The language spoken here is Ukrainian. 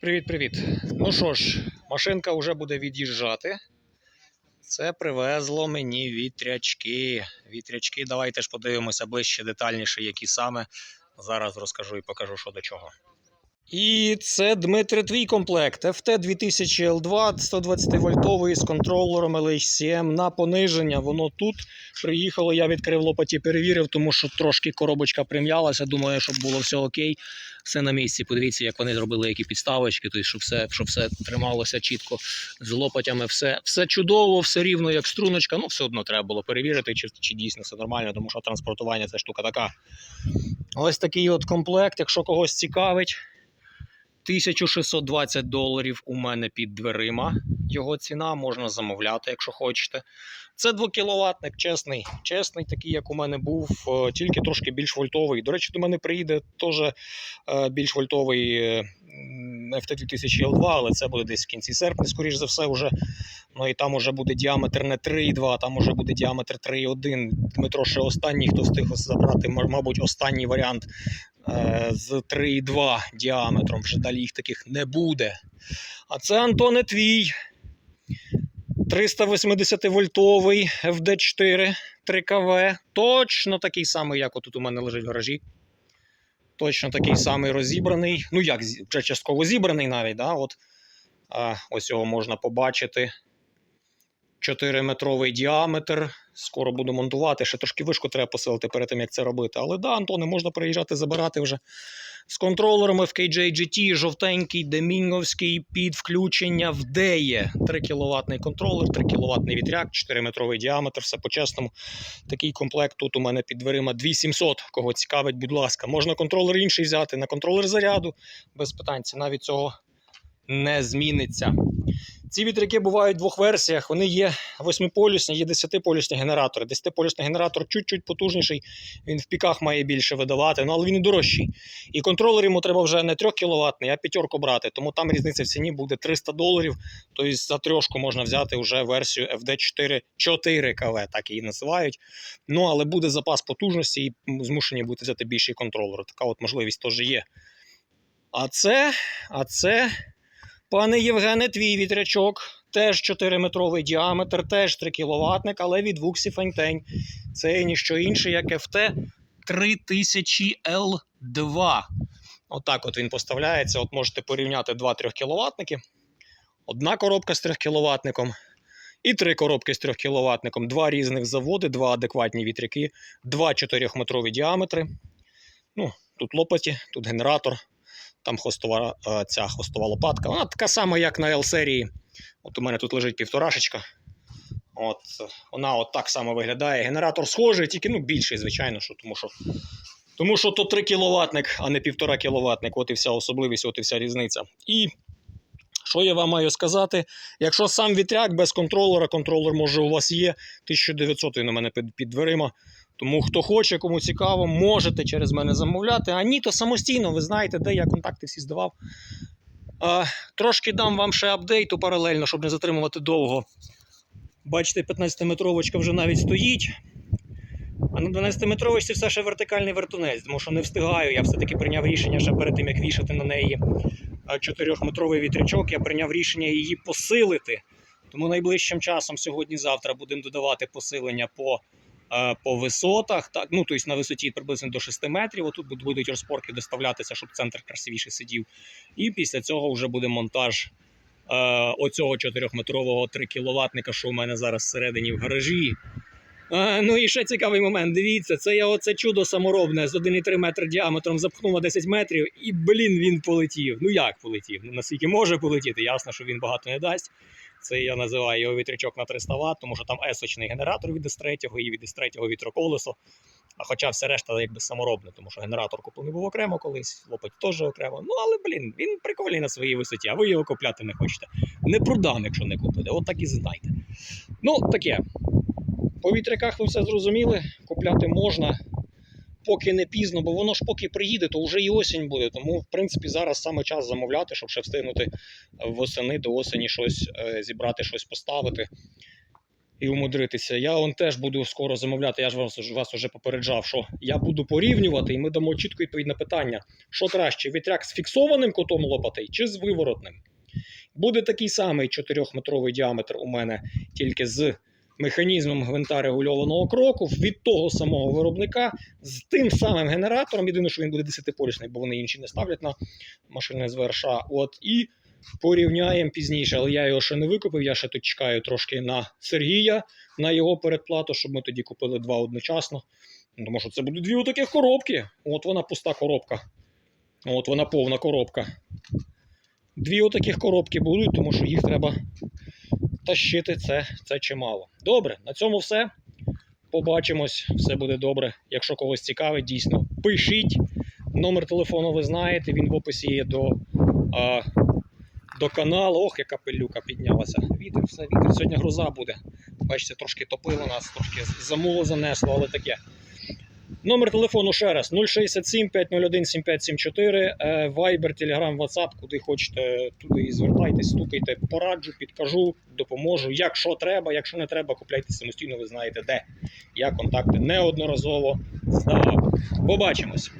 Привіт-привіт. Ну що ж, машинка вже буде від'їжджати. Це привезло мені вітрячки. Вітрячки, давайте ж подивимося ближче, детальніше, які саме. Зараз розкажу і покажу, що до чого. І це Дмитре твій комплект FT 2000 L2 120 вольтовий з контролером LH7 на пониження. Воно тут приїхало. Я відкрив лопаті, перевірив, тому що трошки коробочка прим'ялася. Думаю, щоб було все окей, все на місці. Подивіться, як вони зробили які підставочки, тобто, щоб все, щоб все трималося чітко з лопатями. Все, все чудово, все рівно, як струночка. Ну, все одно треба було перевірити, чи, чи дійсно все нормально, тому що транспортування це штука така. Ось такий от комплект, якщо когось цікавить. 1620 доларів у мене під дверима. Його ціна можна замовляти, якщо хочете. Це 2 кіловатник, чесний, чесний, такий, як у мене був, е, тільки трошки більш вольтовий. До речі, до мене приїде теж е, більш вольтовий е, FT2000 L2, але це буде десь в кінці серпня, скоріш за все, вже. Ну і там уже буде діаметр не 3,2, там уже буде діаметр 3,1. Дмитро ще останній, хто встиг забрати, мабуть, останній варіант з 3,2 діаметром. Вже далі їх таких не буде. А це Антоне твій 380 вольтовий FD4 3КВ. Точно такий самий, як отут у мене лежить в гаражі. Точно такий самий розібраний. Ну як, вже частково зібраний навіть. Да? От, ось його можна побачити. 4-метровий діаметр. Скоро буду монтувати. Ще трошки вишку треба посилити перед тим, як це робити. Але да, Антоне, можна приїжджати, забирати вже з контролером FKJ GT, жовтенький, демінговський під включення в DEE. 3 кВт контролер, 3 кВт вітряк, 4-метровий діаметр, все по-чесному. Такий комплект тут у мене під дверима 2700. Кого цікавить, будь ласка. Можна контролер інший взяти на контролер заряду. Без питань, ціна від цього не зміниться. Ці вітряки бувають в двох версіях. Вони є восьмиполюсні, є десятиполюсні генератори. Десятиполюсний генератор чуть-чуть потужніший, він в піках має більше видавати, ну але він і дорожчий. І контролер йому треба вже не 3 кВт, а п'ятерку брати. Тому там різниця в ціні буде 300 доларів. Тобто за трьошку можна взяти вже версію FD4 4 КВ, так її називають. Ну але буде запас потужності і змушені будете взяти більший контролер. Така от можливість теж є. А це, а це. Пане Євгене, твій вітрячок, теж 4-метровий діаметр, теж 3 кВт, але від Вуксі Фентень. Це ніщо інше, як FT 3000L2. Отак от він поставляється. От можете порівняти 2-3 кВт. Одна коробка з 3 кВт. І три коробки з 3 кВт. Два різних заводи, два адекватні вітряки, два 4-метрові діаметри. Ну, тут лопаті, тут генератор там хвостова, е, ця хвостова лопатка. Вона така сама, як на L-серії. От у мене тут лежить півторашечка. От, вона от так само виглядає. Генератор схожий, тільки ну, більший, звичайно, що, тому що. Тому що то 3 кВт, а не 1,5 кВт. От і вся особливість, от і вся різниця. І що я вам маю сказати? Якщо сам вітряк без контролера, контролер може у вас є, 1900 він у мене під, під дверима. Тому хто хоче, кому цікаво, можете через мене замовляти. А ні, то самостійно, ви знаєте, де я контакти всі здавав. А, трошки дам вам ще апдейту паралельно, щоб не затримувати довго. Бачите, 15-метровочка вже навіть стоїть. А на 12-метровочці все ще вертикальний вертунець, тому що не встигаю. Я все-таки прийняв рішення ще перед тим, як вішати на неї 4-метровий вітрячок. Я прийняв рішення її посилити. Тому найближчим часом, сьогодні-завтра, будемо додавати посилення по по висотах, так, ну, тобто на висоті приблизно до 6 метрів. Отут будуть- розпорки доставлятися, щоб центр красивіше сидів. І після цього вже буде монтаж е, оцього 4-метрового 3 кВт, що у мене зараз всередині в гаражі. Е, ну і ще цікавий момент. Дивіться, це я оце чудо саморобне з 1,3 метр діаметром запхнув на 10 метрів, і блін, він полетів. Ну як полетів? Ну наскільки може полетіти, ясно, що він багато не дасть. Це я називаю його вітрячок на 300 Вт, тому що там есочний генератор від S3 і від S3 вітроколесо. А хоча все решта якби саморобне, тому що генератор куплений був окремо колись, лопать теж окремо. Ну але блін, він прикольний на своїй висоті, а ви його купляти не хочете. Не продам, якщо не купите. От так і знайте. Ну, таке. По вітряках ви все зрозуміли, купляти можна, поки не пізно, бо воно ж поки приїде, то вже і осінь буде. Тому, в принципі, зараз саме час замовляти, щоб ще встигнути восени до осені щось е, зібрати, щось поставити. і умудритися. Я он теж буду скоро замовляти. Я ж вас, вас уже попереджав, що я буду порівнювати, і ми дамо чітку відповідь на питання, що краще: вітряк з фіксованим кутом лопатей чи з виворотним. Буде такий самий 4-метровий діаметр у мене, тільки з механізмом гвинта регульованого кроку від того самого виробника з тим самим генератором. Єдине, що він буде 10-полісний, бо вони інші не ставлять на машини з ВРШ. От і порівняємо пізніше, але я його ще не викупив. Я ще тут чекаю трошки на Сергія, на його передплату, щоб ми тоді купили два одночасно. Тому що це будуть дві отаких коробки. От вона пуста коробка. От вона повна коробка. Дві отаких коробки будуть, тому що їх треба тащити це, це чимало. Добре, на цьому все. Побачимось, все буде добре. Якщо когось цікавить, дійсно пишіть. Номер телефону ви знаєте, він в описі є до, а, до каналу. Ох, яка пилюка піднялася. Вітер, все, вітер. Сьогодні гроза буде. Бачите, трошки топило нас, трошки замуло занесло, але таке. Номер телефону ще раз 067 501 7574, е, Viber, Telegram, WhatsApp, куди хочете, туди і звертайтесь, стукайте, пораджу, підкажу, допоможу. Якщо треба, якщо не треба, купляйте самостійно, ви знаєте де. Я контакти неодноразово здавав. Побачимось.